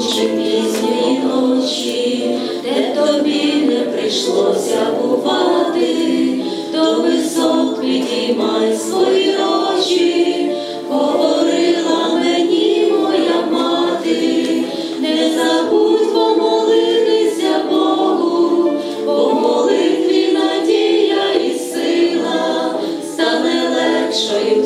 чи пізньої ночі, де тобі не прийшлося бувати, до висот підіймай свої очі, говорила мені моя мати, не забудь помолитися Богу, бо молитві надія і сила, стане легшою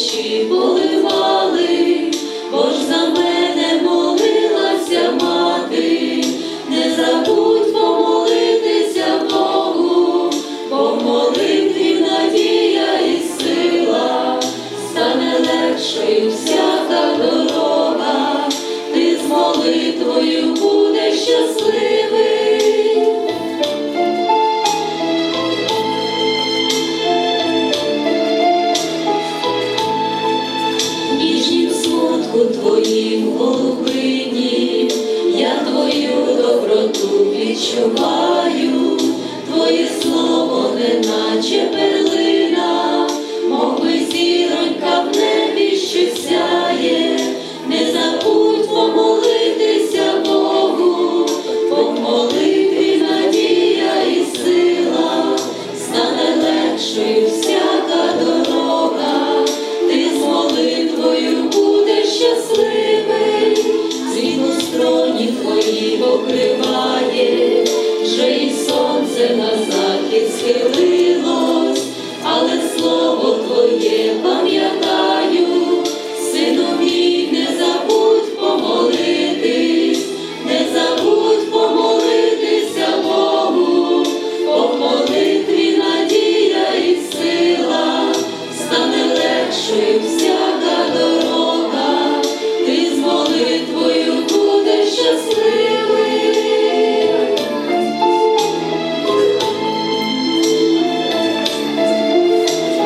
дощі поливали, голубині, я твою доброту відчуваю, покриває, вже і сонце на захід схилилось, але слово.